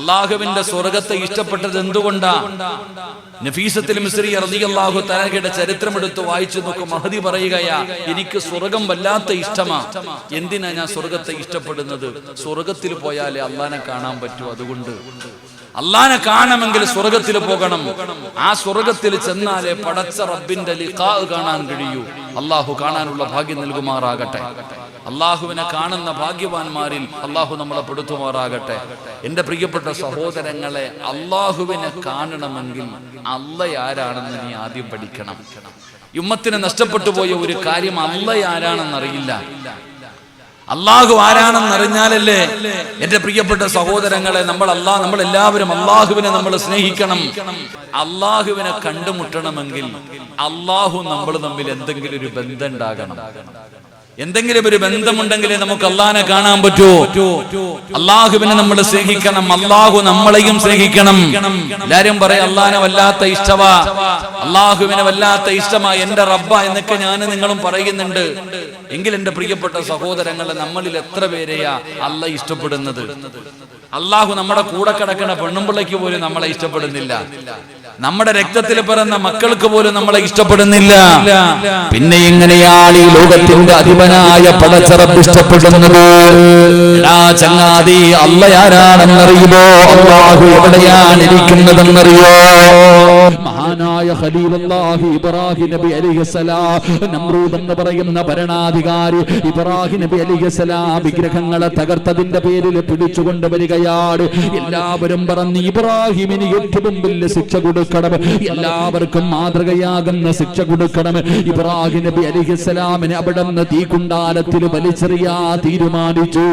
അള്ളാഹുവിന്റെ സ്വർഗത്തെ ഇഷ്ടപ്പെട്ടത് എന്തുകൊണ്ടാ? നഫീസത്തിൽ മിസ്രി അള്ളാഹു തലകയുടെ ചരിത്രമെടുത്ത് വായിച്ചു നോക്കും. മഹതി പറയുകയാ എനിക്ക് സ്വർഗം വല്ലാത്ത ഇഷ്ടമാ. എന്തിനാ ഞാൻ സ്വർഗത്തെ ഇഷ്ടപ്പെടുന്നത്? സ്വർഗത്തിൽ പോയാലേ അള്ളാനെ കാണാൻ പറ്റൂ. അതുകൊണ്ട് അള്ളാനെ കാണണമെങ്കിൽ സ്വർഗത്തിൽ പോകണം. ആ സ്വർഗത്തിൽ ചെന്നാലേ പടച്ച റബ്ബിന്റെ ലിഖാ കാണാൻ കഴിയൂ. അള്ളാഹു കാണാനുള്ള ഭാഗ്യം നൽകുമാറാകട്ടെ. അള്ളാഹുവിനെ കാണുന്ന ഭാഗ്യവാന്മാരിൽ അള്ളാഹു നമ്മളെ പെടുത്തുമാറാകട്ടെ. എന്റെ പ്രിയപ്പെട്ട സഹോദരങ്ങളെ അള്ളാഹുവിനെ കാണണമെങ്കിൽ അല്ല ആരാണെന്ന് നീ ആദ്യം പഠിക്കണം. യുമ്മത്തിന് നഷ്ടപ്പെട്ടു പോയ ഒരു കാര്യം അല്ല ആരാണെന്നറിയില്ല. അള്ളാഹു ആരാണെന്ന് അറിഞ്ഞാലല്ലേ എന്റെ പ്രിയപ്പെട്ട സഹോദരങ്ങളെ നമ്മൾ അള്ളാഹ് നമ്മൾ എല്ലാവരും അള്ളാഹുവിനെ നമ്മൾ സ്നേഹിക്കണം. അള്ളാഹുവിനെ കണ്ടുമുട്ടണമെങ്കിൽ അള്ളാഹു നമ്മൾ തമ്മിൽ എന്തെങ്കിലും ഒരു ബന്ധം ഉണ്ടാകണം. എന്തെങ്കിലും ഒരു ബന്ധമുണ്ടെങ്കിലേ നമുക്ക് അള്ളാഹിനെ കാണാൻ പറ്റൂ. അള്ളാഹുവിനെ നമ്മൾ സ്നേഹിക്കണം. അള്ളാഹു നമ്മളെയും സ്നേഹിക്കണം. എല്ലാരും പറയും അള്ളാഹിനെ വല്ലാത്ത ഇഷ്ടവാ. അള്ളാഹുവിനെ വല്ലാത്ത ഇഷ്ടമാ. എന്റെ റബ്ബ എന്നൊക്കെ ഞാൻ നിങ്ങളും പറയുന്നുണ്ട്. എങ്കിൽ എന്റെ പ്രിയപ്പെട്ട സഹോദരങ്ങളെ നമ്മളിൽ എത്ര പേരെയാ അല്ല ഇഷ്ടപ്പെടുന്നത്? അള്ളാഹു നമ്മുടെ കൂടെ കിടക്കുന്ന പെണ്ണുമ്പിള്ളയ്ക്ക് പോലും നമ്മളെ ഇഷ്ടപ്പെടുന്നില്ല. നമ്മുടെ രക്തത്തിൽ പിറന്ന മക്കൾക്ക് പോലും നമ്മളെ ഇഷ്ടപ്പെടുന്നില്ല. പിന്നെ എങ്ങനെയാണ് ഈ ലോകത്തിന്റെ അധിപനായ പടച്ചറപ്പ് ഇഷ്ടപ്പെടുന്നത്? ചങ്ങാതി അല്ലയാരാണെന്നറിയുമോ അള്ളാഹു എവിടെയാണ് ഇരിക്കുന്നതെന്നറിയോ? മഹാനായ ഇബ്രാഹിം നബി എന്ന് പറയുന്ന ഭരണാധികാരി ഇബ്രാഹിം നബി അലൈഹിസ്സലാം വിഗ്രഹങ്ങളെ തകർത്തതിന്റെ പേരിൽ പിടിച്ചുകൊണ്ട് വരികയാണ്. എല്ലാവരും പറഞ്ഞ് ഇബ്രാഹിമിന് ഏറ്റവും വലിയ ശിക്ഷ കൊടുക്കണം. എല്ലാവർക്കും മാതൃകയാകുന്ന ശിക്ഷ കൊടുക്കണം. ഇബ്രാഹിം നബി അലിഹിസ്സലാമിനെ അവിടെ നിന്ന് തീകുണ്ടാലത്തിൽ വലിച്ചെറിയാ തീരുമാനിച്ചു.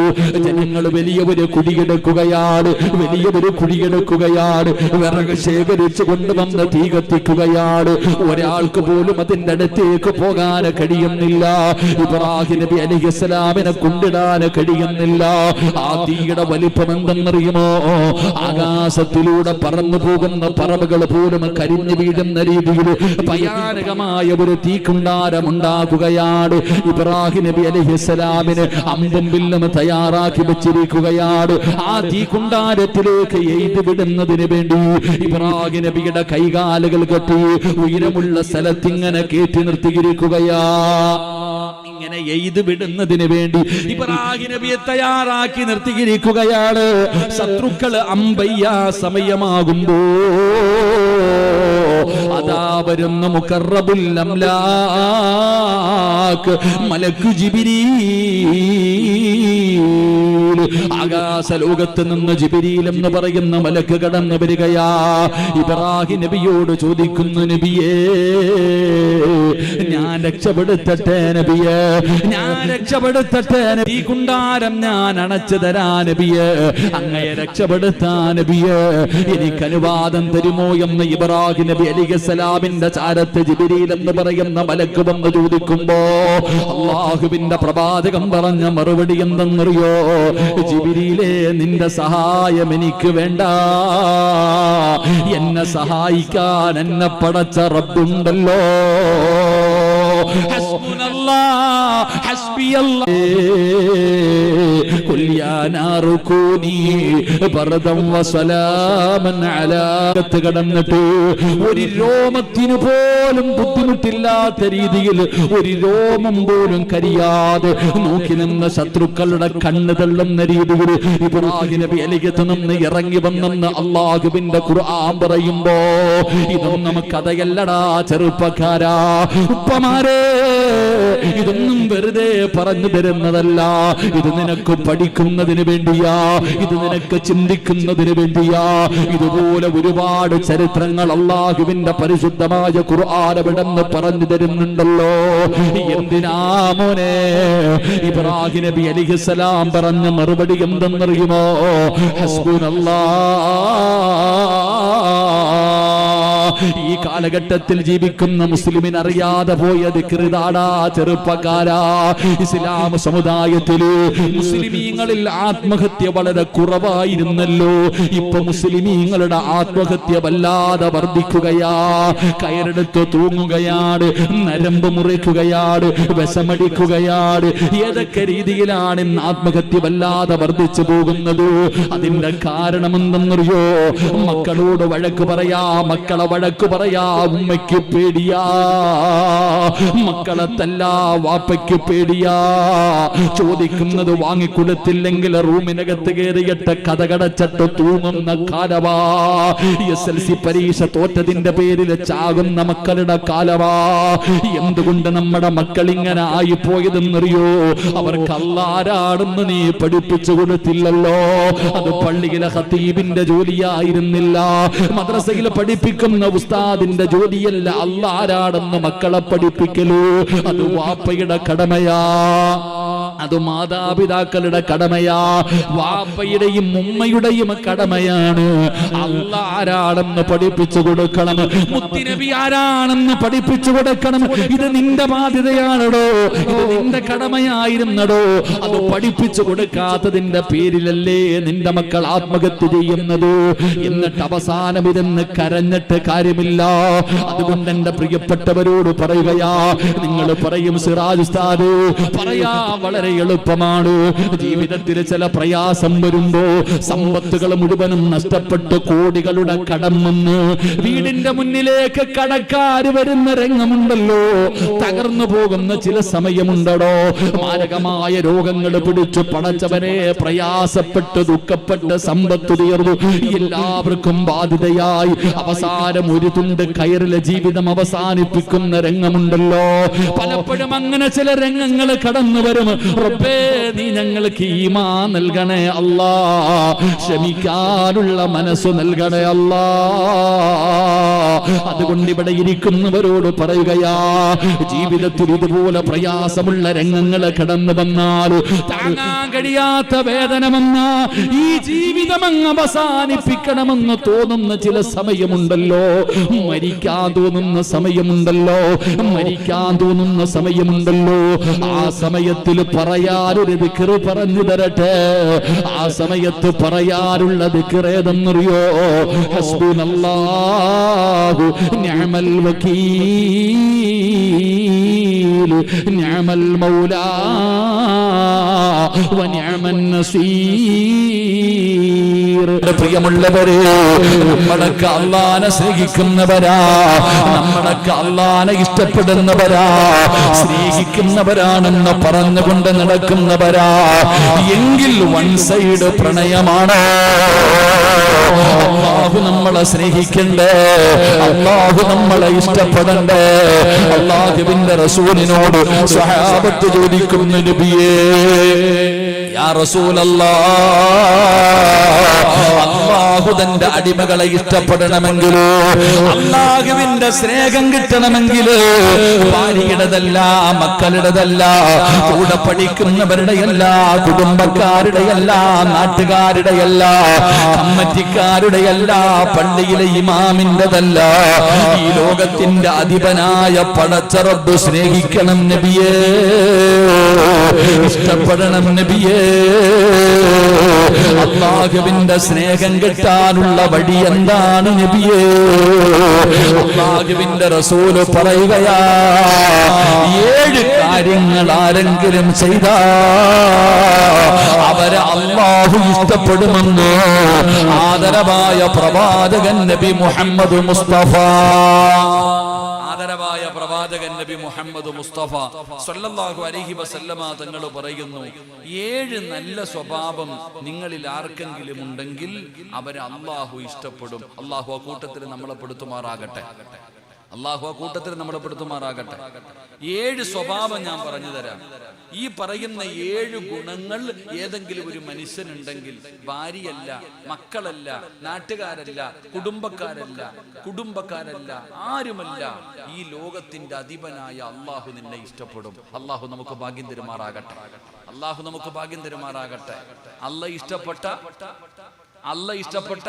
ജനങ്ങൾ വലിയ ഒരു കുടിയെടുക്കുകയാണ് വലിയ ഒരു കുടിയെടുക്കുകയാണ്. വിറക് ശേഖരിച്ചു കൊണ്ടുവന്ന് തീ കത്തിക്കുകയാണ് ഒരാൾക്ക് പോലും അതിന്റെ അടുത്തേക്ക് പോകാൻ കഴിയുന്നില്ല. ഇബ്രാഹിം നബി അലിഹിസ്ലാമിനെ കൊണ്ടിടാൻ കഴിയുന്നില്ല. ആ തീയുടെ വലിപ്പം എന്തെന്നറിയുമോ? ആകാശത്തിലൂടെ പറന്നു പോകുന്ന പറവുകൾ പോലും കരിഞ്ഞു വീഴുന്ന രീതിയിൽ ഭയാനകമായ ഒരു തീക്കുണ്ടാരം ഉണ്ടാകുകയാണ്. ഇബ്രാഹിം നബി അലിഹിസ്ലാമിന് അമ്പും വില്ലും തയ്യാറാക്കി വെച്ചിരിക്കുകയാണ്. ആ തീക്കുണ്ടാരത്തിലേക്ക് എഴുതി വിടുന്നതിന് വേണ്ടി ഇബ്രാഹിം നബിയുടെ കൈകാലുകൾ കെട്ടി ഉയരമുള്ള സ്ഥലത്ത് ഇങ്ങനെ കയറ്റി നിർത്തിയിരിക്കുകയാ. ഇങ്ങനെ എഴുതി വിടുന്നതിന് വേണ്ടി ഇബ്രാഹിം നബിയെ തയ്യാറാക്കി നിർത്തിയിരിക്കുകയാണ്. ശത്രുക്കൾ അമ്പയ്യ സമയമാകുമ്പോ അതാ വരുന്ന മുക്കറബുൽ ആകാശ ലോകത്ത് നിന്ന് ജിബിരിയിൽ എന്ന് പറയുന്ന മലക്ക് കടന്നു വരികയാ. ഇബ്രാഹിം നബിയോട് ചോദിക്കുന്നു നബിയേ ഞാൻ രക്ഷപ്പെടുത്തട്ടെ നബിയേ ഞാൻ രക്ഷപ്പെടുത്തട്ടെ നബി കുണ്ടാരം ഞാൻ അണച്ചു തരാ നബിയേ അങ്ങയെ രക്ഷപ്പെടുത്താ നബിയേ എനിക്ക് അനുവാദം തരുമോ? എന്ന് ഇബ്രാഹിം നബി അലിഖലാമിന്റെ ചാരത്ത് ജിബിരിയിൽ എന്ന് പറയുന്ന മലക്ക് വന്ന് ചോദിക്കുമ്പോ അള്ളാഹുവിന്റെ പ്രവാചകം പറഞ്ഞ മറുപടി എന്തെന്നറിയോ? ജിബിരിയിലെ നിന്റെ സഹായം എനിക്ക് വേണ്ട. എന്നെ സഹായിക്കാൻ എന്നെ പടച്ച റബ്ബുണ്ടല്ലോ. കടന്നിട്ട് ഒരു രോമത്തിനു പോലും ബുദ്ധിമുട്ടില്ലാത്ത രീതിയിൽ ഒരു രോമം പോലും കരിയാതെ നോക്കി നിന്ന ശത്രുക്കളുടെ കണ്ണ് തള്ളുന്ന രീതിയിൽ ഇബ്രാഹിം നബി അലിയത്ത് നിന്ന് ഇറങ്ങി വന്നെന്ന് അള്ളാഹുവിന്റെ ഖുർആൻ പറയുമ്പോ ഇതൊന്നും കഥയല്ലടാ ചെറുപ്പക്കാരാ. ഉപ്പമാരെ ഇതൊന്നും വെറുതെ പറഞ്ഞു തരുന്നതല്ല. ഇത് നിനക്ക് പഠിക്കുന്നതിന് വേണ്ടിയാ. ഇത് നിനക്ക് ചിന്തിക്കുന്നതിന് വേണ്ടിയാ. ഇതുപോലെ ഒരുപാട് ചരിത്രങ്ങൾ അള്ളാഹുവിന്റെ പരിശുദ്ധമായ ഖുർആാനവിടെന്ന് പറഞ്ഞു തരുന്നുണ്ടല്ലോ. എന്തിനാ മോനെ? ഇബ്രാഹിം നബി അലിഹിസലാം പറഞ്ഞ മറുപടി എന്തെന്നറിയുമോ? ഹസ്ബുനല്ലാ. ഈ കാലഘട്ടത്തിൽ ജീവിക്കുന്ന മുസ്ലിമിന് അറിയാതെ പോയത് കൃതാടാ ചെറുപ്പക്കാരാ. ഇസ്ലാം സമുദായത്തിൽ മുസ്ലിമീങ്ങളിൽ ആത്മഹത്യ വളരെ കുറവായിരുന്നല്ലോ. ഇപ്പൊ മുസ്ലിമീങ്ങളുടെ ആത്മഹത്യ വല്ലാതെ വർദ്ധിക്കുകയാ. കയറെടുത്ത് തൂങ്ങുകയാണ് നരമ്പ് മുറിക്കുകയാണ് വിഷമടിക്കുകയാണ്. ഏതൊക്കെ രീതിയിലാണ് ഇന്ന് ആത്മഹത്യ വല്ലാതെ വർദ്ധിച്ചു പോകുന്നത്? അതിന്റെ കാരണം എന്തെന്നറിയോ മക്കളോട് വഴക്ക് പറയാ മക്കളെ വഴക്ക് പറയാ ഉമ്മയ്ക്ക് പേടിയാ. മക്കളെ തല്ല വാപ്പയ്ക്ക് പേടിയാ. ചോദിക്കുന്നത് വാങ്ങിക്കൊടുത്തില്ലെങ്കിൽ റൂമിനകത്ത് കയറിയിട്ട് കഥകടച്ചിട്ട് തൂങ്ങുന്ന കാലവാ. എസ് എൽ സി പരീക്ഷ തോറ്റതിന്റെ പേരിൽ ചാകുന്ന മക്കളുടെ കാലവാ. എന്തുകൊണ്ട് നമ്മുടെ മക്കൾ ഇങ്ങനെ ആയി പോയതെന്നറിയോ അവർക്ക് അല്ലാരാണെന്ന് നീ പഠിപ്പിച്ചു കൊടുത്തില്ലല്ലോ. അത് പള്ളിയിലെ ഹത്തീബിന്റെ ജോലിയായിരുന്നില്ല. മദ്രസയിൽ പഠിപ്പിക്കുന്ന ഉസ്താദിന്റെ ജോലിയല്ല. അല്ല ആരാണെന്ന് മക്കളെ പഠിപ്പിക്കലൂ? അത് വാപ്പയുടെ കടമയാ. അത് മാതാപിതാക്കളുടെ കടമയാ. വാപ്പയുടെയും ഉമ്മയുടെയും കടമയാണ്. അല്ല ആരാണെന്ന് പഠിപ്പിച്ചു കൊടുക്കണം. മുത്തിനബി ആരാണെന്ന് പഠിപ്പിച്ചു കൊടുക്കണം. ഇത് നിന്റെ ബാധ്യതയാണടോ. ഇത് നിന്റെ കടമയായിരുന്നടോ. അത് പഠിപ്പിച്ചു കൊടുക്കാത്തതിന്റെ പേരിലല്ലേ നിന്റെ മക്കൾ ആത്മഹത്യ ചെയ്യുന്നത്? എന്നിട്ട് അവസാനം ഇതെന്ന് കരഞ്ഞിട്ട് കാര്യമില്ല. അതുകൊണ്ട് എന്റെ പ്രിയപ്പെട്ടവരോട് പറയുകയാ. നിങ്ങൾ പറയും സിറാജ് പറയാ വളരെ എളുപ്പമാണ്. ജീവിതത്തിൽ ചില പ്രയാസം വരുമ്പോ സമ്പത്തുകൾ മുഴുവനും നഷ്ടപ്പെട്ട് കോടികളുടെ കടം വന്ന് വീടിന്റെ മുന്നിലേക്ക് കടക്കാർ വരുന്ന രംഗമുണ്ടല്ലോ. തകർന്നു പോകുന്ന ചില സമയമുണ്ടടോ. മാരകമായ രോഗങ്ങൾ പിടിച്ചു പടച്ചവനെ പ്രയാസപ്പെട്ട് ദുഃഖപ്പെട്ട് സമ്പത്ത് തീർന്നു എല്ലാവർക്കും ബാധിതയായി അവസാനം ഒരു തുണ്ട് കയറിലെ ജീവിതം അവസാനിപ്പിക്കുന്ന രംഗമുണ്ടല്ലോ. പലപ്പോഴും അങ്ങനെ ചില രംഗങ്ങൾ കടന്നു വരും റബ്ബേ നീ ഞങ്ങൾക്ക് ഈമാ നൽകണേ അല്ലാ. ക്ഷമിക്കാനുള്ള മനസ്സ് നൽകണേ അല്ലാ. അതുകൊണ്ട് ഇവിടെ ഇരിക്കുന്നവരോട് പറയുകയാ ജീവിതത്തിൽ ഇതുപോലെ പ്രയാസമുള്ള രംഗങ്ങൾ കടന്നു വന്നാൽ താങ്ങാൻ കഴിയാത്ത വേദന ഈ ജീവിതം അങ്ങ് അവസാനിപ്പിക്കണമെന്ന് തോന്നുന്ന ചില സമയമുണ്ടല്ലോ. മരിക്കാൻ തോന്നുന്ന സമയമുണ്ടല്ലോ. മരിക്കാൻ തോന്നുന്ന സമയമുണ്ടല്ലോ. ആ സമയത്തിൽ പറയാനൊരു ദിക്കറ് പറഞ്ഞു തരട്ടെ. ആ സമയത്ത് പറയാനുള്ള ദിക്കറേതെന്നറിയോ ഹസ്ബുനല്ലാഹു നിഅമൽ വകീൽ നിഅമൽ മൗലാ പ്രിയമുള്ളവരെ നമ്മളൊക്കെ അള്ളാനെ സ്നേഹിക്കുന്നവരാ നമ്മളൊക്കെ അള്ളാനെ ഇഷ്ടപ്പെടുന്നവരാ സ്നേഹിക്കുന്നവരാണെന്ന് പറഞ്ഞുകൊണ്ട് നടക്കുന്നവരാ. എങ്കിൽ വൺ സൈഡ് പ്രണയമാണ്. അള്ളാഹു നമ്മളെ സ്നേഹിക്കണ്ടേ അള്ളാഹു നമ്മളെ ഇഷ്ടപ്പെടണ്ടേ. അള്ളാഹുവിന്റെ റസൂലിനോട് സഹാബത്ത് ചോദിക്കുന്നു നബിയേ യാ റസൂലല്ലാ അള്ളാഹു തന്റെ അടിമകളെ ഇഷ്ടപ്പെടണമെങ്കിലോ അള്ളാഹുവിന്റെ സ്നേഹം കിട്ടണമെങ്കിൽ ഭാര്യയുടെതല്ല മക്കളുടെതല്ല കൂടെ പഠിക്കുന്നവരുടെയല്ല കുടുംബക്കാരുടെയല്ല നാട്ടുകാരുടെയല്ല കമ്മറ്റിക്കാരുടെയല്ല പള്ളിയിലെ ഇമാമിന്റെതല്ല ഈ ലോകത്തിന്റെ അധിപനായ പടച്ചറബ് സ്നേഹിക്കണം നബിയേ ഇഷ്ടപ്പെടണം നബിയേ. അള്ളാഹുവിന്റെ സ്നേഹം കിട്ടാനുള്ള വഴി എന്താണ് നബിയേ? അള്ളാഹുവിന്റെ റസൂൽ പറയുകയാ ഏഴ് കാര്യങ്ങൾ ആരെങ്കിലും ചെയ്ത അവരെ അള്ളാഹു ഇഷ്ടപ്പെടുമെന്ന് ആദരവായ പ്രവാചകൻ നബി മുഹമ്മദ് മുസ്തഫ. പ്രവാചകൻ നബി മുഹമ്മദ് മുസ്തഫ സല്ലല്ലാഹു അലൈഹി വസല്ലമ തങ്ങൾ പറയുന്നു ഏഴ് നല്ല സ്വഭാവം നിങ്ങളിൽ ആർക്കെങ്കിലും ഉണ്ടെങ്കിൽ അവരെ അള്ളാഹു ഇഷ്ടപ്പെടും. അള്ളാഹു ആ കൂട്ടത്തിൽ നമ്മളെ പെടുത്തുമാറാകട്ടെ. അള്ളാഹു ആ കൂട്ടത്തിൽ നമ്മളെ പെടുത്തുമാറാകട്ടെ. ഏഴ് സ്വഭാവം ഞാൻ പറഞ്ഞു തരാം. ഈ പറയുന്ന ഏഴ് ഗുണങ്ങൾ ഏതെങ്കിലും ഒരു മനുഷ്യനുണ്ടെങ്കിൽ ഭാര്യയല്ല മക്കളല്ല നാട്ടുകാരല്ല കുടുംബക്കാരല്ല കുടുംബക്കാരല്ല ആരുമല്ല ഈ ലോകത്തിന്റെ അധിപനായ അള്ളാഹു നിന്നെ ഇഷ്ടപ്പെടും. അള്ളാഹു നമുക്ക് ഭാഗ്യം തരുമാറാകട്ടെ. അള്ളാഹു നമുക്ക് ഭാഗ്യം തരുമാറാകട്ടെ. അല്ല ഇഷ്ടപ്പെട്ട അല്ല ഇഷ്ടപ്പെട്ട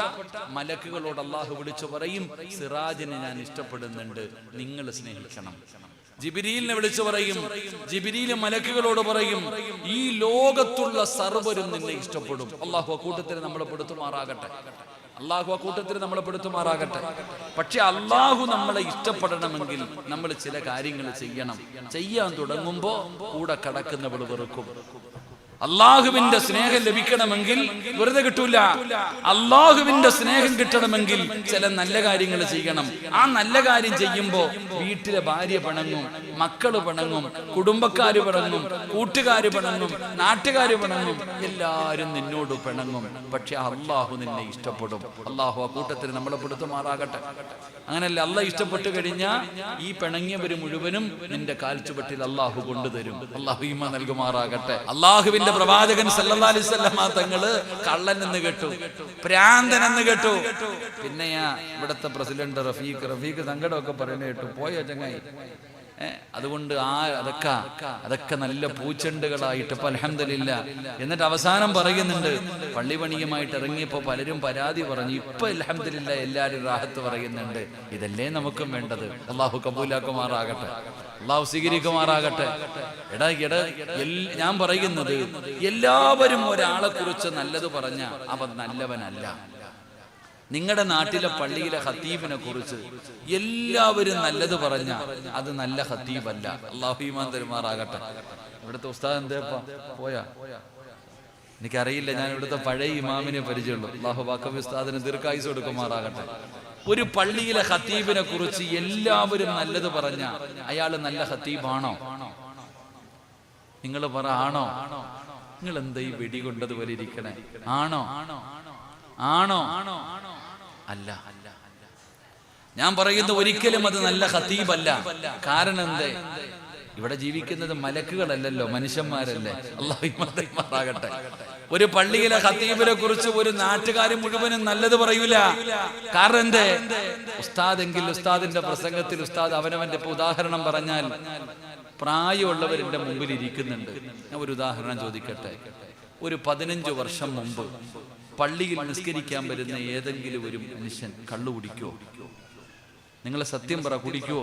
മലക്കുകളോട് അള്ളാഹു വിളിച്ചു പറയും സിറാജിനെ ഞാൻ ഇഷ്ടപ്പെടുന്നുണ്ട് നിങ്ങൾ സ്നേഹിക്കണം. ജിബിരിലിനെ വിളിച്ചു പറയും ജിബിരിയിലെ മലക്കുകളോട് പറയും ഈ ലോകത്തുള്ള സർവരും നിന്നെ ഇഷ്ടപ്പെടും. അള്ളാഹു അക്കൂട്ടത്തിന് നമ്മളെ പെടുത്തുമാറാകട്ടെ. അള്ളാഹു അക്കൂട്ടത്തിന് നമ്മളെ പെടുത്തുമാറാകട്ടെ. പക്ഷെ അള്ളാഹു നമ്മളെ ഇഷ്ടപ്പെടണമെങ്കിൽ നമ്മൾ ചില കാര്യങ്ങൾ ചെയ്യണം. ചെയ്യാൻ തുടങ്ങുമ്പോ കൂടെ കടക്കുന്നവൾ വെറുക്കും. അള്ളാഹുവിന്റെ സ്നേഹം ലഭിക്കണമെങ്കിൽ വെറുതെ കിട്ടൂല. അള്ളാഹുവിന്റെ സ്നേഹം കിട്ടണമെങ്കിൽ ചില നല്ല കാര്യങ്ങൾ ചെയ്യണം. ആ നല്ല കാര്യം ചെയ്യുമ്പോ വീട്ടിലെ ഭാര്യ പണങ്ങും മക്കൾ പണങ്ങും കുടുംബക്കാര് പണങ്ങും കൂട്ടുകാര് പണങ്ങും നാട്ടുകാര് പണങ്ങും എല്ലാരും നിന്നോട് പിണങ്ങും. പക്ഷെ അള്ളാഹു നിന്നെ ഇഷ്ടപ്പെടും. അള്ളാഹു ആ കൂട്ടത്തിന് നമ്മളെ പെടുത്തുമാറാകട്ടെ അങ്ങനല്ല അല്ല ഇഷ്ടപ്പെട്ടു കഴിഞ്ഞാൽ ഈ പിണങ്ങിയവര് മുഴുവനും നിന്റെ കാൽച്ചുപട്ടിൽ അള്ളാഹു കൊണ്ടുതരും. അള്ളാഹു ഇമ നൽകുമാറാകട്ടെ. അള്ളാഹുവിന്റെ പ്രവാചകൻ വസല്ലമ തങ്ങൾ കള്ളൻ എന്ന് കേട്ടു. പ്രാന്തൻ എന്ന് കേട്ടു. പിന്നെയാ ഇവിടുത്തെ പ്രസിഡന്റ് റഫീഖ്. റഫീഖ് സങ്കടമൊക്കെ പറയുന്നത് കേട്ടു. പോയോ ചങ്ങായി? അതുകൊണ്ട് ആ അതൊക്കെ അതൊക്കെ നല്ല പൂച്ചെണ്ടുകളായിട്ട് ഇപ്പൊ അലഹമില്ല എന്നിട്ട് അവസാനം പറയുന്നുണ്ട് പള്ളി പണിയുമായിട്ട് ഇറങ്ങിയപ്പോ പലരും പരാതി പറഞ്ഞു ഇപ്പൊ അലഹമില്ല എല്ലാരും റാഹത്ത് പറയുന്നുണ്ട്. ഇതല്ലേ നമുക്കും വേണ്ടത്. അള്ളാഹു കബൂലാക്കുമാറാകട്ടെ. അള്ളാഹു സ്വീകരിക്കുമാറാകട്ടെ. എടാ എട ഞാൻ പറയുന്നത് എല്ലാവരും ഒരാളെ കുറിച്ച് നല്ലത് പറഞ്ഞ അവൻ നല്ലവനല്ല. നിങ്ങളുടെ നാട്ടിലെ പള്ളിയിലെ ഹത്തീഫിനെ കുറിച്ച് എല്ലാവരും നല്ലത് പറഞ്ഞ അത് നല്ല ഹത്തീഫല്ല അള്ളാഹുമാൻ തരുമാറാകട്ടെ. ഇവിടുത്തെ ഉസ്താദ് എന്തേപ്പാ പോയാ? എനിക്കറിയില്ല ഞാൻ ഇവിടുത്തെ പഴയ ഇമാമിനെ പരിചയമുള്ളൂ. അള്ളാഹു ബാക്കബി ഉസ്താദിന് ദീർഘായുസ് കൊടുക്കുമാറാകട്ടെ. ഒരു പള്ളിയിലെ ഹത്തീബിനെ കുറിച്ച് എല്ലാവരും നല്ലത് പറഞ്ഞ അയാൾ നല്ല ഹത്തീബാണോ നിങ്ങൾ പറ ആണോ? നിങ്ങൾ എന്താ ഈ വെടി കൊണ്ടതുപോലെ ഇരിക്കണേ? ആണോ? ആണോ? അല്ല. ഞാൻ പറയുന്ന ഒരിക്കലും അത് നല്ല ഹത്തീബല്ല കാരണം എന്തേ? ഇവിടെ ജീവിക്കുന്നത് മലക്കുകളല്ലല്ലോ മനുഷ്യന്മാരല്ലേ? അള്ളാഹിമാറാകട്ടെ ഒരു പള്ളിയിലെ ഹത്തീബിനെ കുറിച്ച് ഒരു നാട്ടുകാർ മുഴുവനും നല്ലത് പറയൂല. കാരണം എന്തേ? ഉസ്താദെങ്കിൽ ഉസ്താദിന്റെ പ്രസംഗത്തിൽ ഉസ്താദ് അവനവന്റെ ഉദാഹരണം പറഞ്ഞാൽ പ്രായമുള്ളവരുടെ മുമ്പിൽ ഇരിക്കുന്നുണ്ട്. ഞാൻ ഒരു ഉദാഹരണം ചോദിക്കട്ടെ? ഒരു പതിനഞ്ച് വർഷം മുമ്പ് പള്ളിയിൽ നിസ്കരിക്കാൻ വരുന്ന ഏതെങ്കിലും ഒരു മനുഷ്യൻ കള്ളു കുടിക്കോ നിങ്ങളെ സത്യം പറ കുടിക്കോ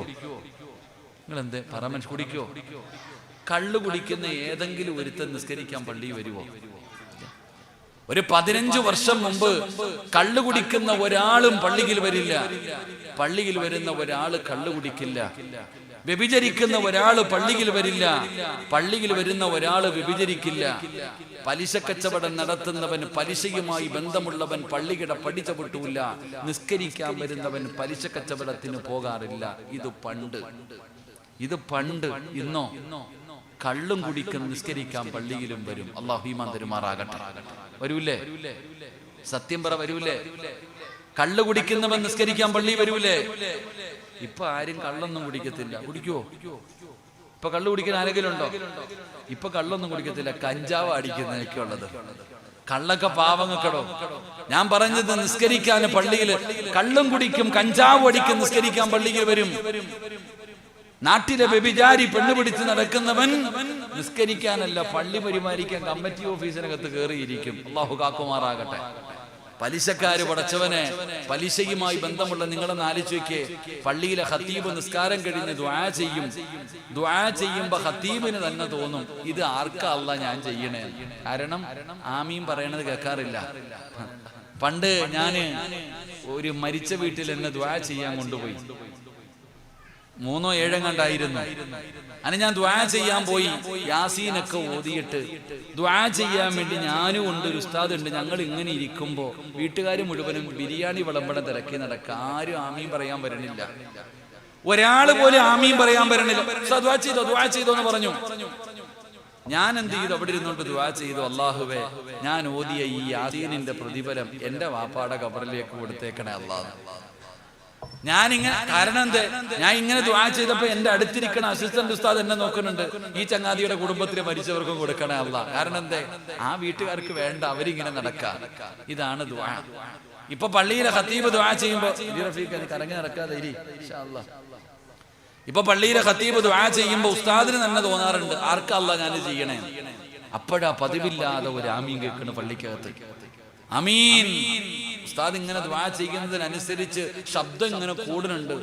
നിങ്ങൾ എന്തേ പറ മനുഷ്യ കുടിക്കോ കള്ളു കുടിക്കുന്ന ഏതെങ്കിലും ഒരുത്തൻ നിസ്കരിക്കാൻ പള്ളി വരുവോ? ഒരു പതിനഞ്ചു വർഷം മുമ്പ് കള്ളു കുടിക്കുന്ന ഒരാളും പള്ളിയിൽ വരില്ല. പള്ളിയിൽ വരുന്ന ഒരാൾ കള്ളു കുടിക്കില്ല. വ്യഭിചരിക്കുന്ന ഒരാൾ പള്ളിയിൽ വരില്ല. പള്ളിയിൽ വരുന്ന ഒരാൾ വ്യഭിചരിക്കില്ല. പലിശ കച്ചവടം നടത്തുന്നവൻ പലിശയുമായി ബന്ധമുള്ളവൻ പള്ളിയുടെ പടി ചവിട്ടൂല നിസ്കരിക്കാൻ വരുന്നവൻ പലിശ കച്ചവടത്തിന് പോകാറില്ല. ഇത് പണ്ട്. ഇത് പണ്ട്. ഇന്നോ? കള്ളും കുടിക്കും നിസ്കരിക്കാൻ പള്ളിയിലും വരും. അള്ളാഹുമാൻ തരുമാറാകട്ടെ. വരൂലേ? സത്യം പറ വരൂലേ? കള്ളു കുടിക്കുന്നവൻ നിസ്കരിക്കാൻ പള്ളി വരൂലേ? ഇപ്പൊ ആരും കള്ളൊന്നും കുടിക്കത്തില്ല. കുടിക്കുവോ? ഇപ്പൊ കള്ള് കുടിക്കാൻ ആരെങ്കിലും ഉണ്ടോ ഇപ്പൊ കള്ളൊന്നും കുടിക്കത്തില്ല. കഞ്ചാവ് അടിക്കുന്നതൊക്കെ ഉള്ളത്. കള്ളൊക്കെ പാവങ്ങൾക്കടോ. ഞാൻ പറഞ്ഞത് നിസ്കരിക്കാൻ പള്ളിയിൽ കള്ളും കുടിക്കും കഞ്ചാവ് അടിക്കും നിസ്കരിക്കാൻ പള്ളിയിൽ വരും. നാട്ടിലെ വ്യഭിചാരി പെണ്ണു പിടിച്ച് നടക്കുന്നവൻ നിസ്കരിക്കാനല്ല പള്ളി പരിമാരിക്കാൻ കമ്മിറ്റി ഓഫീസിനകത്ത് കയറിയിരിക്കും അള്ളാഹു കാക്കുമാറാകട്ടെ. പലിശക്കാര് പടച്ചവനെ പലിശയുമായി ബന്ധമുള്ള നിങ്ങളെന്ന് ആലോചിക്കേ പള്ളിയിലെ ഹത്തീബ് നിസ്കാരം കഴിഞ്ഞ് ദ്വാ ചെയ്യും. ദ്വാ ചെയ്യുമ്പോ ഹത്തീബിന് തന്നെ തോന്നും ഇത് ആർക്കല്ല ഞാൻ ചെയ്യണേ? കാരണം ആമീൻ പറയണത് കേൾക്കാറില്ല. പണ്ട് ഞാൻ ഒരു മരിച്ച വീട്ടിൽ എന്നെ ദ്വാ ചെയ്യാൻ കൊണ്ടുപോയി. മൂന്നോ ഏഴോ കണ്ടായിരുന്നു അങ്ങനെ ഞാൻ ദ്വാ ചെയ്യാൻ പോയി. യാസീനൊക്കെ ഓതിയിട്ട് ദ്വാ ചെയ്യാൻ വേണ്ടി ഞാനും ഉണ്ട് ഒരു ഉസ്താദ് ഉണ്ട്. ഞങ്ങൾ ഇങ്ങനെ ഇരിക്കുമ്പോ വീട്ടുകാർ മുഴുവനും ബിരിയാണി വിളമ്പണം തിരക്കി നടക്കുക. ആരും ആമീൻ പറയാൻ വരണില്ല. ഒരാൾ പോലും ആമീൻ പറയാൻ വരണില്ല. ചെയ്തോന്ന് എന്ന് പറഞ്ഞു. ഞാൻ എന്ത് ചെയ്തു? അവിടെ ഇരുന്നോണ്ട് ദുവാ ചെയ്തു. അള്ളാഹുവേ ഞാൻ ഓതിയ ഈ യാസീനിന്റെ പ്രതിഫലം എന്റെ വാപ്പാടെ കബറിലേക്ക് കൊടുത്തേക്കണേ അള്ളാഹ്. ഞാനിങ്ങനെ കാരണം എന്ത്? ഞാൻ ഇങ്ങനെ ദുആ ചെയ്തപ്പോ എന്റെ അടുത്തിരിക്കണ അസിസ്റ്റന്റ് ഉസ്താദ് എന്നെ നോക്കുന്നുണ്ട്. ഈ ചങ്ങാതിയുടെ കുടുംബത്തിലെ മരിച്ചവർക്കും കൊടുക്കണേ അല്ല. കാരണം എന്തേ? ആ വീട്ടുകാർക്ക് വേണ്ട അവരിങ്ങനെ നടക്ക. ഇതാണ് ദുആ. ഇപ്പൊ പള്ളിയിലെ ഹത്തീബ് ദുആ ചെയ്യുമ്പോ കറങ്ങി നടക്കാതെ. ഇപ്പൊ പള്ളിയിലെ ഹത്തീബ് ദുആ ചെയ്യുമ്പോ ഉസ്താദിന് തന്നെ തോന്നാറുണ്ട് ആർക്കല്ല ഞാൻ ചെയ്യണേ? അപ്പോഴാ പതിവില്ലാതെ ഒരു ആമീൻ കേൾക്കണ പള്ളിക്കകത്ത്. അമീൻ. ഉസ്താദ് ഇങ്ങനെ ദ്വാ ചെയ്യുന്നതിനനുസരിച്ച് ശബ്ദം ഇങ്ങനെ കൂടുന്നുണ്ട്.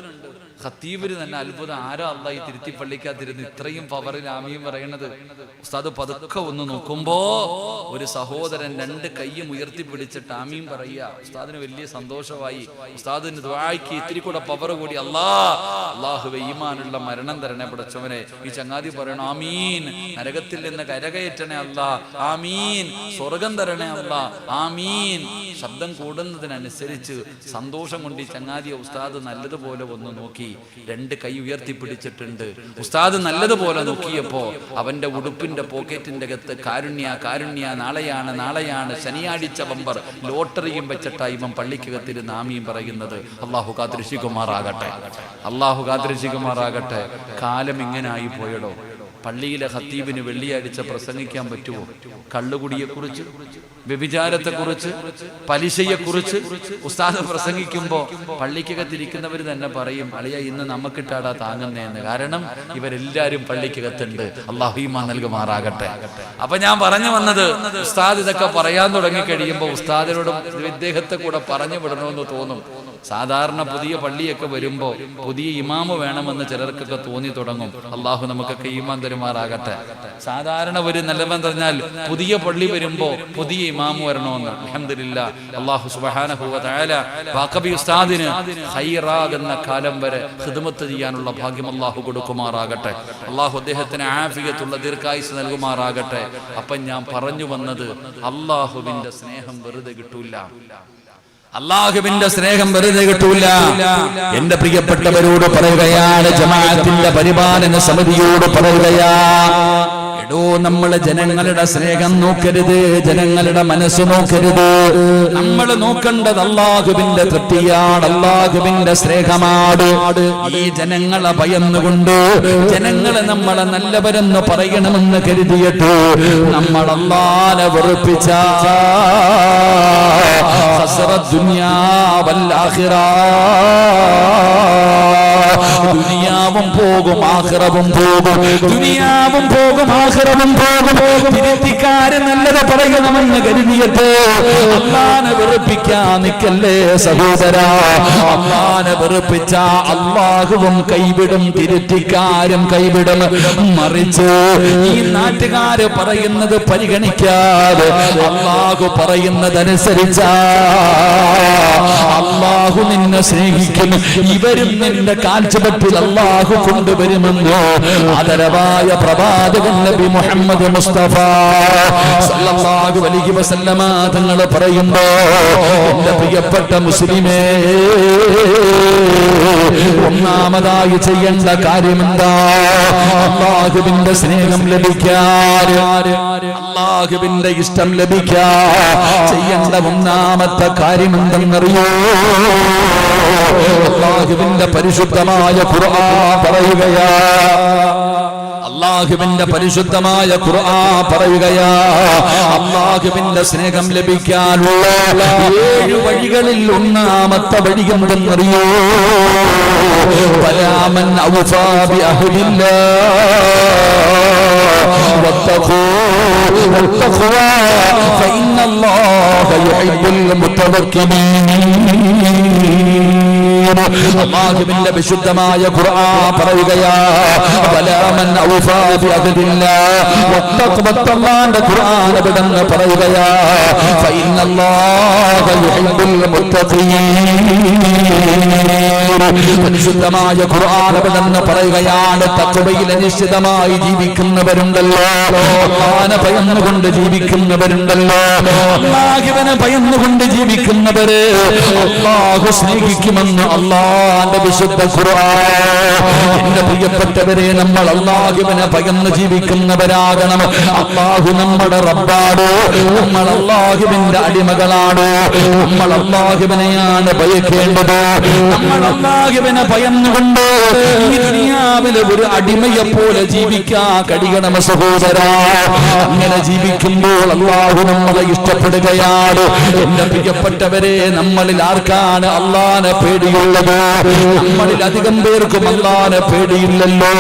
ഖത്തീബിന് തന്നെ അത്ഭുതം. ആരാ അല്ല ഈ തിരുത്തി പള്ളിക്കകത്തിരുന്ന് ഇത്രയും പവറിൽ ആമിയും പറയണത്? ഉസ്താദ് പതുക്കെ ഒന്ന് നോക്കുമ്പോ ഒരു സഹോദരൻ രണ്ട് കൈയും ഉയർത്തി പിടിച്ചിട്ട് ആമിയും പറയുക. ഉസ്താദിന് വലിയ സന്തോഷമായി. ഉസ്താദിന് ദ്വായ്ക്ക് ഇത്തിരി കൂടെ പവർ കൂടി അല്ലാ അള്ളാഹു ഈമാനുള്ള മരണം തരണേ പിടച്ചവനെ. ഈ ചങ്ങാതി പറയണം ആമീൻ നരകത്തിൽ നിന്ന് കരകയറ്റണേ അല്ല ആമീൻ സ്വർഗം തരണേ അല്ല ആമീൻ. ശബ്ദം കൂടുന്നതിനനുസരിച്ച് സന്തോഷം കൊണ്ട് ഈ ചങ്ങാതിയെ ഉസ്താദ് നല്ലതുപോലെ ഒന്ന് നോക്കി. രണ്ട് കൈ ഉയർത്തി പിടിച്ചിട്ടുണ്ട് ഉസ്താദ് നല്ലതുപോലെ നോക്കിയപ്പോ അവന്റെ ഉടുപ്പിന്റെ പോക്കറ്റിന്റെ അകത്ത് കാരുണ്യ കാരുണ്യ നാളെയാണ് നാളെയാണ് ശനിയാഴ്ച ബമ്പർ ലോട്ടറിയും വെച്ചിട്ടാ ഇവൻ പള്ളിക്കകത്തിന് നാമിയും പറയുന്നത്. അള്ളാഹു കാത്തിരക്ഷിക്കുമാറാകട്ടെ അള്ളാഹു കാത്തിരക്ഷിക്കുമാറാകട്ടെ കാലം ഇങ്ങനെ ആയി പോയടോ. പള്ളിയിലെ ഹത്തീബിന് വെള്ളിയാഴ്ച പ്രസംഗിക്കാൻ പറ്റുമോ? കള്ളുകുടിയെക്കുറിച്ച് വ്യഭിചാരത്തെക്കുറിച്ച് പലിശയെക്കുറിച്ച് ഉസ്താദ് പ്രസംഗിക്കുമ്പോൾ പള്ളിക്കകത്തിരിക്കുന്നവർ തന്നെ പറയും അളിയ ഇന്ന് നമുക്കിട്ടാടാ താങ്ങുന്നതെന്ന് കാരണം ഇവരെല്ലാരും പള്ളിക്കകത്തുണ്ട്. അള്ളാഹുമാ നൽകുമാറാകട്ടെ. അപ്പൊ ഞാൻ പറഞ്ഞു വന്നത് ഉസ്താദ് ഇതൊക്കെ പറയാൻ തുടങ്ങി കഴിയുമ്പോൾ ഉസ്താദിനോടും ഇദ്ദേഹത്തെ കൂടെ പറഞ്ഞു വിടണമെന്ന് തോന്നും. സാധാരണ പുതിയ പള്ളിയൊക്കെ വരുമ്പോൾ പുതിയ ഇമാമ് വേണമെന്ന് ചിലർക്കൊക്കെ തോന്നി തുടങ്ങും. അള്ളാഹു നമുക്കൊക്കെ ഈമാൻ തരുമാറാകട്ടെ. സാധാരണ ഒരു നിലവൻ പറഞ്ഞാൽ പുതിയ പള്ളി വരുമ്പോ പുതിയ ഇമാമ് വരണമെന്ന്. അഹമ്മദില്ല അള്ളാഹു സുബാനഹുല വാക്കബി ഉസ്താദിന് ഹൈറാകുന്ന കാലം വരെ ഹിദ്മത്ത് ചെയ്യാനുള്ള ഭാഗ്യം അള്ളാഹു കൊടുക്കുമാറാകട്ടെ. അള്ളാഹു അദ്ദേഹത്തിന് ആഫിയത്തുള്ള ദീർഘായുസ് നൽകുമാറാകട്ടെ. അപ്പം ഞാൻ പറഞ്ഞു വന്നത് അള്ളാഹുവിന്റെ സ്നേഹം വെറുതെ കിട്ടൂല. അള്ളാഹുവിന്റെ സ്നേഹം വെറുതെ കിട്ടൂല. എന്റെ പ്രിയപ്പെട്ടവരോട് പറയുകയാണ് ജമാഅത്തിന്റെ പരിപാലന സമിതിയോട് പറയുകയാ. എടോ നമ്മൾ ജനങ്ങളുടെ സ്നേഹം നോക്കരുത്. ജനങ്ങളുടെ മനസ്സ് നോക്കരുത്. നമ്മൾ നോക്കേണ്ടത് അള്ളാഹുവിന്റെ തൃപ്തിയാണ്. അള്ളാഹുവിന്റെ സ്നേഹമാണ്. ഈ ജനങ്ങളെ ഭയന്നുകൊണ്ട് ജനങ്ങളെ നമ്മളെ നല്ലവരെന്ന് പറയണമെന്ന് കരുതിയിട്ട് നമ്മൾ അള്ളാലെ വെറുപ്പിച്ച. ദുനിയാവും പോകും ആഖിറവും പോകും. ദുനിയാവും പോകും ആഖിറവും പോകും. തിരുത്തിക്കാരൻ നല്ലത് പറയണമെന്ന് കരുതിയിട്ട് അള്ളാനെ വെറുപ്പിക്കാ നിക്കല്ലേ സഹോദര. അള്ളാനെ വെറുപ്പിച്ച അള്ളാഹുവും കൈവിടും തിരുത്തിക്കാരും കൈവിടും. മറിച്ച് ഈ നാട്ടുകാര് പറയുന്നത് പരിഗണിക്കാതെ അള്ളാഹു പറയുന്നതനുസരിച്ച അള്ളാഹു നിന്നെ സ്നേഹിക്കും ഇവരും നിന്റെ കാഴ്ചപ്പെട്ടിൽ അള്ളാഹു കൊണ്ടുവരുമെന്ന് ആദരവായ പ്രവാചകൻ നബി മുഹമ്മദ് മുസ്തഫ സല്ലല്ലാഹു അലൈഹി വസല്ലമ തങ്ങൾ പറയുമ്പോ എന്റെ പ്രിയപ്പെട്ട മുസ്ലിമേ ഒന്നാമതായി ചെയ്യേണ്ട കാര്യമെന്താ? അള്ളാഹുവിന്റെ സ്നേഹം ലഭിക്കാൻ. അള്ളാഹുവിന്റെ ഇഷ്ടം ലഭിക്കാ. ചെയ്യേണ്ട ഒന്നാമത്തെ കാര്യം എന്തെന്നറിയോ അള്ളാഹുവിന്റെ പരിശുദ്ധമായ ഖുർആൻ പറയുകയാ. അള്ളാഹുവിന്റെ പരിശുദ്ധമായ ഖുർആൻ പറയുകയാ അള്ളാഹുവിന്റെ സ്നേഹം ലഭിക്കാനുള്ള ഏഴ് വഴികളിൽ ഒന്നാമത്തെ വഴി എന്തെന്നറിയോ പരാമൻ ഔഫാബി അഹുദില്ല واتقوا التقوى فإن الله يحب المتوكلين അള്ളാഹുവിന്റെ വിശുദ്ധമായ ഖുർആൻ പറയുകയാ ഖുർആൻ യുഹിബ്ബുൽ മുത്തഖീൻ. പരിശുദ്ധമായ ഖുർആൻ പറയുകയാണ് തഖ്വയിൽ അനിശ്ചിതമായി ജീവിക്കുന്നവരുണ്ടല്ലോ. ഭയന്നുകൊണ്ട് ജീവിക്കുന്നവരുണ്ടല്ലോ. അള്ളാഹുവിനെ ഭയന്നുകൊണ്ട് ജീവിക്കുന്നവര് സ്നേഹിക്കുമെന്ന് അള്ളാന്റെ വിശുദ്ധ എന്റെ പ്രിയപ്പെട്ടവരെ നമ്മൾ അള്ളാഹുവിനെ ഭയന്ന് ജീവിക്കുന്നവരാകണം. അള്ളാഹു നമ്മുടെ റബ്ബാടോ നമ്മൾ അള്ളാഹുവിന്റെ അടിമകളാണോ. നമ്മൾ അള്ളാഹുവിനെയാണ് ഭയക്കേണ്ടത്. നമ്മൾ അള്ളാഹുവിനെ ഭയന്നുകൊണ്ട് ദുനിയാവിലെ ഒരു അടിമയെ പോലെ ജീവിക്കാൻ കഴിയണം സഹോദര. അങ്ങനെ ജീവിക്കുമ്പോൾ അള്ളാഹു നമ്മളെ ഇഷ്ടപ്പെടുകയാണ്. എന്റെ പ്രിയപ്പെട്ടവരെ നമ്മളിൽ ആർക്കാണ് അള്ളാനെ പേടി പേടിയുള്ളത് നമ്മളിൽ അധികം പേർക്കും അള്ളാനെ പേടിയില്ലല്ലോ.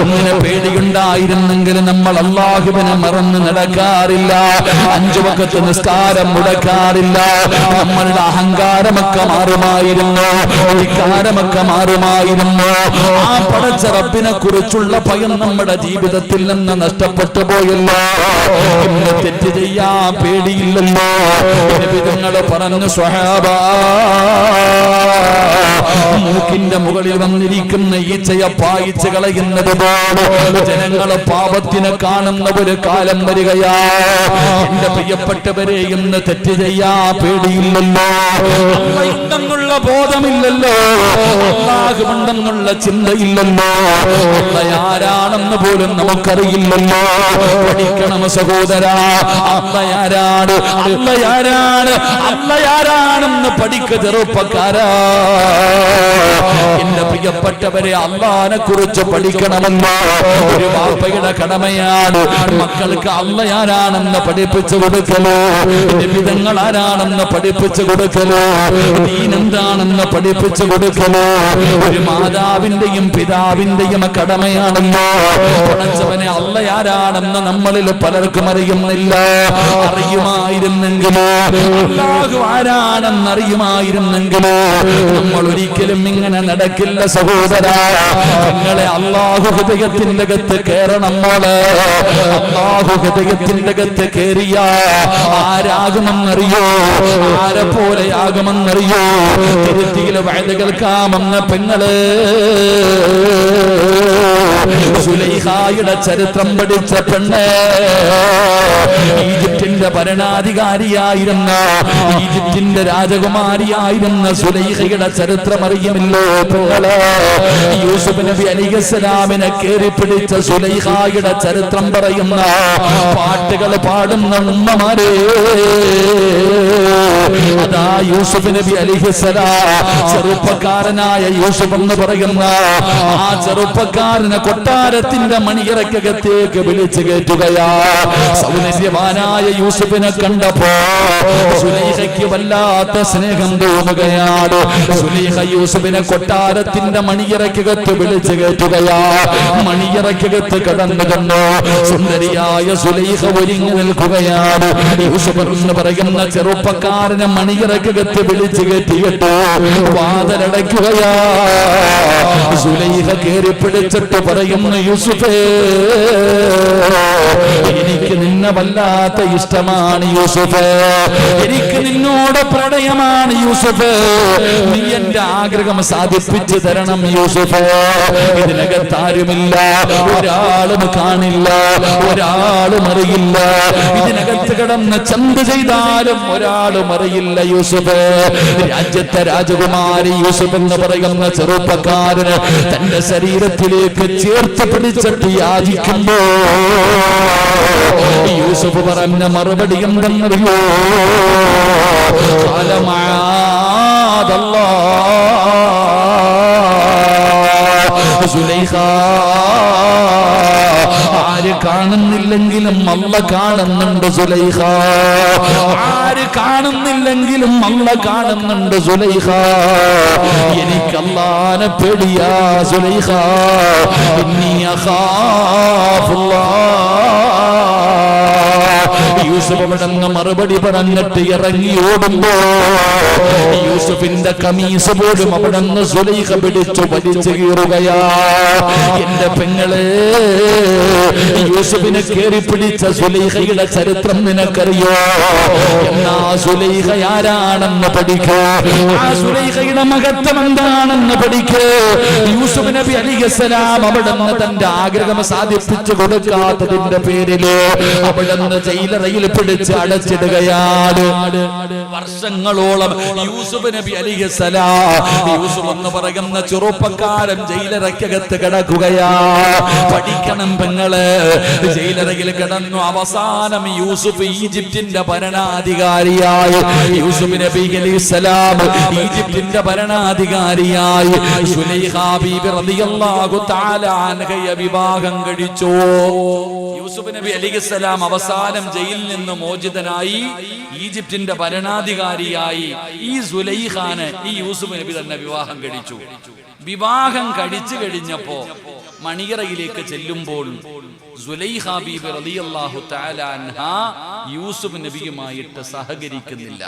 അങ്ങനെ പേടിയുണ്ടായിരുന്നെങ്കിൽ നമ്മൾ അള്ളാഹുവിനെ മറന്ന് നടക്കാറില്ല. അഞ്ചു വക്കത്ത് നിസ്കാരം മുടക്കാറില്ല. നമ്മളുടെ അഹങ്കാരമൊക്കെ മാറുമായിരുന്നു. വികാരമൊക്കെ മാറുമായിരുന്നു. ആ പടച്ച റബ്ബിനെ കുറിച്ചുള്ള ഭയം നമ്മുടെ ജീവിതത്തിൽ നിന്ന് നഷ്ടപ്പെട്ടു പോയല്ലോ. ഇന്ന് തെറ്റ് ചെയ്യാൻ പേടിയില്ലല്ലോ. നിങ്ങൾ പറഞ്ഞു സ്വഹാബ. മൂക്കിന്റെ മുകളിൽ വന്നിരിക്കുന്ന ഈച്ചയെ പായിച്ച് കളയുന്നത് ജനങ്ങളെ പാപത്തിനെ കാണുന്ന ഒരു കാലം വരികയാ. എന്റെ പ്രിയപ്പെട്ടവരെ ഇന്ന് തെറ്റ് ചെയ്യാ പേടിയില്ലല്ലോ. ഉണ്ടെന്നുള്ള ബോധമില്ലല്ലോ. അള്ളാഹുണ്ടെന്നുള്ള ചിന്തയില്ലല്ലോ. ആരാണെന്ന് പോലും നമുക്കറിയില്ലല്ലോ. പഠിക്കണം സഹോദര. അമ്മയാരാണ് അമ്മയാരാണ് അമ്മയാരാണെന്ന് പഠിക്ക ചെറുപ്പക്കാരാ. എന്റെ പ്രിയപ്പെട്ടവരെ അള്ളഹാനെ കുറിച്ച് പഠിക്കണമെന്ന് ഒരു വാപ്പയുടെ കടമയാണ്. മക്കൾക്ക് അള്ളയാരാണെന്ന് പഠിപ്പിച്ചു കൊടുക്കലോ വിധങ്ങൾ ആരാണെന്ന് പഠിപ്പിച്ചു കൊടുക്കലോ ദീനെന്താണെന്ന് പഠിപ്പിച്ചു കൊടുക്കലോ. ഒരു മാതാവിന്റെയും പിതാവിന്റെയും കടമയാണല്ലോ അല്ല അള്ളയാരാണെന്ന് നമ്മളിൽ പലർക്കും അറിയുന്നില്ല. അറിയുമായിരുന്നെങ്കിലോ അല്ലാഹു ആരാണെന്ന് അറിയുമായിരുന്നെങ്കിലോ നമ്മൾ ഒരിക്കലും ഇങ്ങനെ നടക്കില്ല സഹോദര. നിങ്ങളെ അള്ളാഹു ഹൃദയത്തിന്റെ അകത്ത് കയറണം മോൾ. അള്ളാഹു ഹൃദയത്തിന്റെ അകത്ത് കയറിയ ആരാകുമെന്നറിയോ? ആരെ പോലെയാകുമെന്നറിയോ? തിരുത്തിയിലെ വയത് കേൾക്കാമെന്ന പെങ്ങൾ. സുലൈഹായുടെ ചരിത്രം പഠിച്ച പെണ്ണ്. ഈജിപ്തിന്റെ ഭരണാധികാരിയായിരുന്ന ഈജിപ്തിന്റെ രാജകുമാരിയായിരുന്ന സുലൈഹയുടെ ചരിത്രം അറിയുമല്ലോ പെങ്ങൾ. യൂസുഫ് നബി അലിഖലാമിനെ കയറി പിടിച്ച സുലൈഹായുടെ ചരിത്രം പറയുന്ന പാട്ടുകൾ പാടുന്ന ഉമ്മമാരെ. അതാ യൂസുഫ് നബി അലിഹിസലാ ചെറുപ്പക്കാരനായ യൂസുഫ് എന്ന് പറയുന്ന ആ ചെറുപ്പക്കാരനെ കൊട്ടാരത്തിന്റെ മണിയറക്കകത്തേക്ക് വിളിച്ചു കയറ്റുകയാ. സൗന്ദര്യവാനായ യൂസുഫിനെ കണ്ടപ്പോ സുലൈഹയ്ക്ക് വല്ലാത്ത സ്നേഹം തോന്നുകയാണ്. സുലൈഹ യൂസുഫിനെ കൊട്ടാരത്തിന്റെ മണിയറക്കകത്ത് വിളിച്ചു കയറ്റുകയാ മണിയറക്കകത്ത് കടന്നു തന്നു സുന്ദരിയായ സുലൈഹ ഒരുങ്ങി നിൽക്കുകയാണ് യൂസുഫ് എന്ന് പറയുന്ന ചെറുപ്പക്കാരനെ മണിയറക്കകത്ത് വിളിച്ചു കയറ്റിയിട്ട് വാതലടയ്ക്കുകയാ. സുലൈഹ കയറി പിടിച്ചിട്ട് പറയുന്നു യൂസുഫേ എനിക്ക് നിന്നെ വല്ലാത്ത ഇഷ്ടമാണ് യൂസുഫ്. എനിക്ക് നിന്നോട് പ്രണയമാണ് യൂസുഫ്. നീ എന്റെ ആഗ്രഹം സാധിപ്പിച്ചു തരണം യൂസുഫ്. ഇതിനകത്ത് ആരുമില്ല. ഒരാളും കാണില്ല. ഒരാളും അറിയില്ല. ഇതിനകത്ത് കിടന്ന് ചന്ത് ചെയ്താലും ഒരാളും അറിയില്ല യൂസുഫ്. രാജ്യത്തെ രാജകുമാരി യൂസുഫ് എന്ന് പറയുന്ന ചെറുപ്പക്കാരന് തന്റെ ശരീരത്തിലേക്ക് ചേർത്ത് പിടിച്ചിട്ട് യാചിക്കുമ്പോ യൂസുഫ് പറഞ്ഞ മറുപടി എന്തെന്നറിയോ? സുലൈഖ ആര് കാണുന്നില്ലെങ്കിലും അല്ല കാണുന്നുണ്ട് സുലൈഹ. ആര് കാണുന്നില്ലെങ്കിലും അല്ല കാണുന്നുണ്ട് സുലൈഹ. എനിക്ക് അല്ലാനെ പേടിയാ സുലൈഖ ഇന്നി യൂസുഫ് അവിടങ്ങ് മറുപടി പറഞ്ഞിട്ട് ഇറങ്ങി ഓടുമ്പോ യൂസുഫിന്റെ കമീസ് പോലും അവിടന്ന് സുലൈഹ പിടിച്ചു വലിച്ചു കീറുകയാ. എന്റെ പെങ്ങളെ യൂസുഫിനെ കേറി പിടിച്ച സുലൈഹയുടെ ചരിത്രം നിനക്കറിയോ? എന്നാ സുലൈഹ ആരാണെന്ന് പഠിക്കൂ? ആ സുലൈഹയുടെ മഹത്വം എന്താണെന്ന് പഠിക്കൂ? യൂസുഫ് നബി അലിഖലാം അവിടുന്ന് തന്റെ ആഗ്രഹം സാധിപ്പിച്ചു കൊടുക്കാത്തതിന്റെ പേരിൽ അവിടുന്ന് ജയിലറയിൽ പിടിച്ച് അടച്ചിടുകയാണ്. വർഷങ്ങളോളം യൂസുഫ് നബി അലിഖലാം യൂസുഫ് എന്ന് പറയുന്ന ചെറുപ്പക്കാരൻ ജയിലറയ്ക്കകത്ത് കിടക്കുകയാ പഠിക്കണം പെങ്ങൾ. ജയിലറയിൽ കിടന്നു അവസാനം യൂസുഫ് ഈജിപ്തിന്റെ ഭരണാധികാരിയായി. യൂസുഫ് നബി അലൈഹിസ്സലാം ഈജിപ്തിന്റെ ഭരണാധികാരിയായി. വിവാഹം കഴിച്ചു. യൂസുഫ് നബി അലിഖിസ്സലാം അവസാനം ജയിലിൽ നിന്ന് മോചിതനായി ഈജിപ്തിന്റെ ഭരണാധികാരിയായി ഈ സുലൈഖാന് ഈ യൂസുഫ് നബി തന്നെ വിവാഹം കഴിച്ചു. വിവാഹം കഴിച്ചു കഴിഞ്ഞപ്പോ മണിയറയിലേക്ക് ചെല്ലുമ്പോൾ സുലൈഖ ബീബി റളിയല്ലാഹു തആല അൻഹ യൂസുഫ് നബിയുമായിട്ട് സഹകരിക്കുന്നില്ല.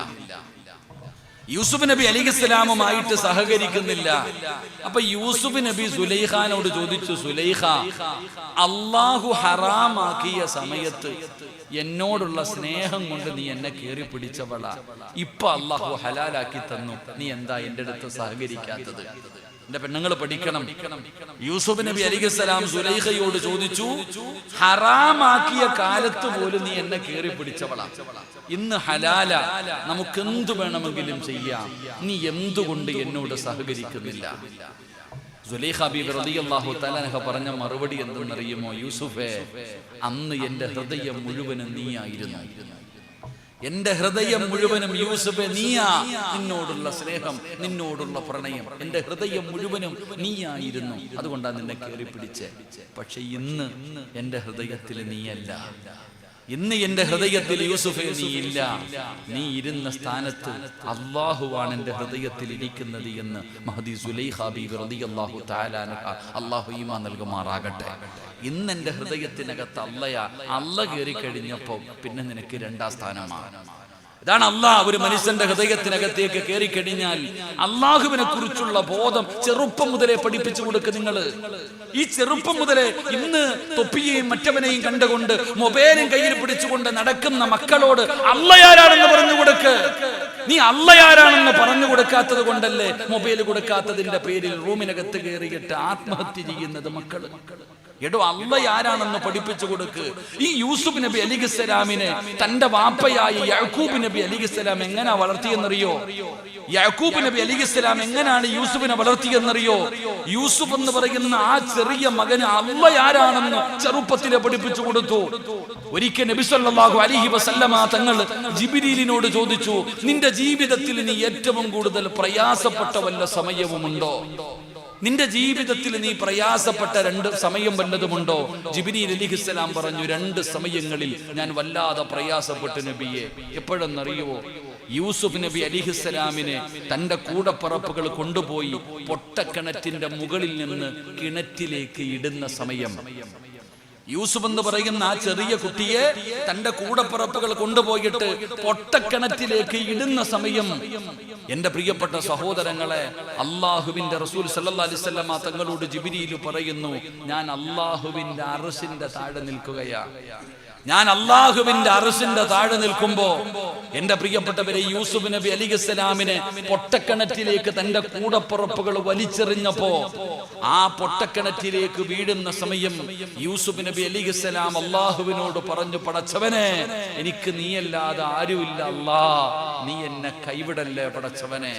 യൂസുഫ് നബി അലിഖിസ്ലാമുമായിട്ട് സഹകരിക്കുന്നില്ല. അപ്പൊ യൂസുഫ് നബി സുലൈഖാനോട് ചോദിച്ചു സുലൈഖ അള്ളാഹു ഹറാമാക്കിയ സമയത്ത് എന്നോടുള്ള സ്നേഹം കൊണ്ട് നീ എന്നെ കയറി പിടിച്ചവള. ഇപ്പൊ അള്ളാഹു ഹലാലാക്കി തന്നു. നീ എന്താ എന്റെ അടുത്ത് സഹകരിക്കാത്തത്? എന്റെ പെണ്ണുങ്ങൾ പഠിക്കണം. യൂസുഫ് നബി അലിഖലാം സുലൈഖയോട് ചോദിച്ചു ഹറാമാക്കിയ കാലത്ത് പോലും നീ എന്നെ കയറി പിടിച്ചവളാ. ഇന്ന് ഹലാല നമുക്ക് എന്തു വേണമെങ്കിലും ചെയ്യാം. നീ എന്തുകൊണ്ട് എന്നോട് സഹകരിക്കുന്നില്ല? പറഞ്ഞ മറുപടി എന്തെന്നറിയുമോ യൂസുഫേ? അന്ന് എന്റെ ഹൃദയം മുഴുവനും നീയായിരുന്നു. എന്റെ ഹൃദയം മുഴുവനും യൂസഫ് നീയാ നിന്നോടുള്ള സ്നേഹം നിന്നോടുള്ള പ്രണയം. എന്റെ ഹൃദയം മുഴുവനും നീയായിരുന്നു. അതുകൊണ്ടാണ് നിന്നെ കയറി പിടിച്ചേ. പക്ഷെ ഇന്ന് എന്റെ ഹൃദയത്തിൽ നീയല്ല. ഇന്ന് എന്റെ ഹൃദയത്തിൽ യൂസുഫെ നീ ഇല്ല. നീ ഇരുന്ന സ്ഥാനത്ത് അള്ളാഹുവാണ് എന്റെ ഹൃദയത്തിൽ ഇരിക്കുന്നത് എന്ന് മഹദി സുലൈഹാബിഹു അള്ളാഹു ഈമാ നൽകുമാറാകട്ടെ. ഇന്ന് എന്റെ ഹൃദയത്തിനകത്ത് അല്ലയാ അല്ല കയറി കഴിഞ്ഞപ്പോ പിന്നെ നിനക്ക് രണ്ടാം സ്ഥാനമാണ്. ഇതാണ് അള്ളാഹ് ഒരു മനുഷ്യന്റെ ഹൃദയത്തിനകത്തേക്ക് കയറി കഴിഞ്ഞാൽ അള്ളാഹുവിനെ കുറിച്ചുള്ള ബോധം ചെറുപ്പം മുതലേ പഠിപ്പിച്ചു കൊടുക്കുക നിങ്ങൾ ഈ ചെറുപ്പം മുതലേ ഇന്ന് തൊപ്പിയെയും മറ്റവനെയും കണ്ടുകൊണ്ട് മൊബൈലും കയ്യിൽ പിടിച്ചുകൊണ്ട് നടക്കുന്ന മക്കളോട് അള്ളയാരാണെന്ന് പറഞ്ഞു കൊടുക്ക്. നീ അള്ളയാരാണെന്ന് പറഞ്ഞു കൊടുക്കാത്തത് കൊണ്ടല്ലേ മൊബൈൽ കൊടുക്കാത്തതിന്റെ പേരിൽ റൂമിനകത്ത് കയറിയിട്ട് ആത്മഹത്യ ചെയ്യുന്നത് മക്കൾ? എടോ അള്ള ആരാണെന്ന് പഠിപ്പിച്ചു കൊടുക്ക്. ഈ യൂസുഫ് നബി അലിഖിസ്സലാമിനെ തന്റെ വാപ്പയായി യാക്കൂബ് നബി അലിഖിസ്സലാം എങ്ങനാ വളർത്തിയെന്നറിയോ? യാക്കൂബ് നബി അലിഖിസ്സലാം എങ്ങനെയാണ് യൂസുഫിനെ വളർത്തിയെന്നറിയോ? യൂസുഫ് എന്ന് പറയുന്ന ആ ചെറിയ മകന് അള്ള ആരാണെന്ന് ചെറുപ്പത്തിലെ പഠിപ്പിച്ചു കൊടുത്തു. ഒരിക്കൽ നബി സല്ലല്ലാഹു അലൈഹി വസല്ലമ തങ്ങൾ ജിബിരിലിനോട് ചോദിച്ചു നിന്റെ ജീവിതത്തിൽ നീ ഏറ്റവും കൂടുതൽ പ്രയാസപ്പെട്ട വല്ല സമയവുമുണ്ടോ? നിന്റെ ജീവിതത്തിൽ നീ പ്രയാസപ്പെട്ട രണ്ട് സമയം വല്ലതുമുണ്ടോ ജിബിനി അലിഹിസ്സലാം പറഞ്ഞു രണ്ട് സമയങ്ങളിൽ ഞാൻ വല്ലാതെ പ്രയാസപ്പെട്ടു നബിയെ. എപ്പോഴെന്നറിയുവോ? യൂസുഫ് നബി അലിഹിസ്സലാമിനെ തന്റെ കൂടപ്പറപ്പുകൾ കൊണ്ടുപോയി പൊട്ടക്കിണറ്റിന്റെ മുകളിൽ നിന്ന് കിണറ്റിലേക്ക് ഇടുന്ന സമയം. യൂസുഫ് എന്ന് പറയുന്ന ആ ചെറിയ കുട്ടിയെ തന്റെ കൂടപ്പിറപ്പുകൾ കൊണ്ടുപോയിട്ട് പൊട്ടക്കിണറ്റിലേക്ക് ഇടുന്ന സമയം എന്റെ പ്രിയപ്പെട്ട സഹോദരങ്ങളെ അള്ളാഹുവിന്റെ റസൂൽ വസല്ലമ തങ്ങളോട് ജിബിരിയിൽ പറയുന്നു ഞാൻ അള്ളാഹുവിന്റെ അറസിന്റെ താഴെ നിൽക്കുകയാ ഞാൻ അള്ളാഹുവിന്റെ അറസിന്റെ താഴെ നിൽക്കുമ്പോ എന്റെ പ്രിയപ്പെട്ടവരെ യൂസുഫ് നബി അലിഖിസ്സലാമിനെ പൊട്ടക്കിണറ്റിലേക്ക് തന്റെ കൂടപ്പുറപ്പുകൾ വലിച്ചെറിഞ്ഞപ്പോ ആ പൊട്ടക്കിണറ്റിലേക്ക് വീഴുന്ന സമയം യൂസുഫ് നബി അലിഖിസ്സലാം അള്ളാഹുവിനോട് പറഞ്ഞു പടച്ചവനെ എനിക്ക് നീയല്ലാതെ ആരുമില്ല അല്ലാ. നീ എന്നെ കൈവിടല്ലേ പടച്ചവനെ?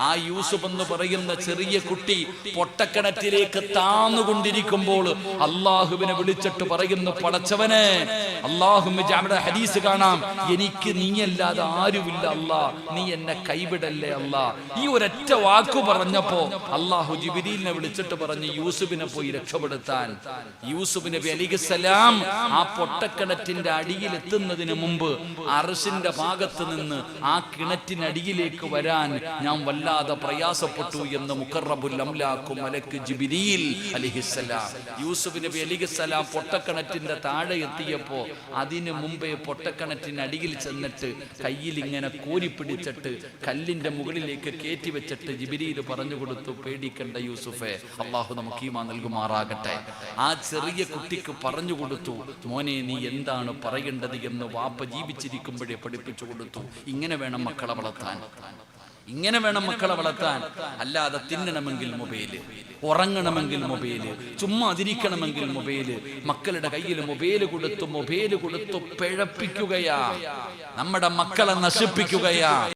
ആ യൂസുഫ് എന്ന് പറയുന്ന ചെറിയ കുട്ടി പൊട്ടക്കിണറ്റിലേക്ക് താന്നുകൊണ്ടിരിക്കുമ്പോൾ അള്ളാഹുവിനെ വിളിച്ചിട്ട് പറയുന്നു പടച്ചവനെ അള്ളാഹുമ്മ ഹദീസ് കാണാം. എനിക്ക് നീയല്ലാതെ ആരുമില്ല അല്ലാ. നീ എന്നെ കൈവിടല്ലേ അല്ലാ. ഈ ഒരൊറ്റ വാക്ക് പറഞ്ഞപ്പോ അള്ളാഹു ജിബിരിലിനെ വിളിച്ചിട്ട് പറഞ്ഞു യൂസുഫിനെ പോയി രക്ഷപ്പെടുത്താൻ. യൂസുഫ് നബി അലിഖുസലാം ആ പൊട്ടക്കിണറ്റിന്റെ അടിയിൽ എത്തുന്നതിന് മുമ്പ് അറസിന്റെ ഭാഗത്ത് നിന്ന് ആ കിണറ്റിനടിയിലേക്ക് വരാൻ ഞാൻ വല്ലാതെ പ്രയാസപ്പെട്ടു എന്ന് മുഖറബുൽ അംലാക്കും മലക്ക് ജിബിരിയിൽ അലിഹിസലാം യൂസുഫ് നബി അലിഖുസലാം പൊട്ടക്കിണറ്റിന്റെ താഴെ എത്തിയപ്പോ അതിനു മുമ്പേ പൊട്ടക്കിണറ്റിനടിയിൽ ചെന്നിട്ട് കയ്യിൽ ഇങ്ങനെ കോരി പിടിച്ചിട്ട് കല്ലിന്റെ മുകളിലേക്ക് കയറ്റി വെച്ചിട്ട് ജിബിരിയിൽ പറഞ്ഞു കൊടുത്തു പേടിക്കേണ്ട യൂസുഫെ അള്ളാഹു നമുക്ക് ഈമാ നൽകുമാറാകട്ടെ. ആ ചെറിയ കുട്ടിക്ക് പറഞ്ഞു കൊടുത്തു മോനെ നീ എന്താണ് പറയേണ്ടത്? എന്ന് വാപ്പ ജീവിച്ചിരിക്കുമ്പോഴേ പഠിപ്പിച്ചു കൊടുത്തു ഇങ്ങനെ വേണം മക്കളെ വളർത്താൻ. ഇങ്ങനെ വേണം മക്കളെ വളർത്താൻ. അല്ലാതെ തിന്നണമെങ്കിൽ മൊബൈൽ ഉറങ്ങണമെങ്കിൽ മൊബൈൽ ചുമ്മാ അതിരിക്കണമെങ്കിൽ മൊബൈൽ. മക്കളുടെ കയ്യിൽ മൊബൈൽ കൊടുത്തു മൊബൈൽ കൊടുത്തു പിഴപ്പിക്കുകയാ. നമ്മുടെ മക്കളെ നശിപ്പിക്കുകയാ.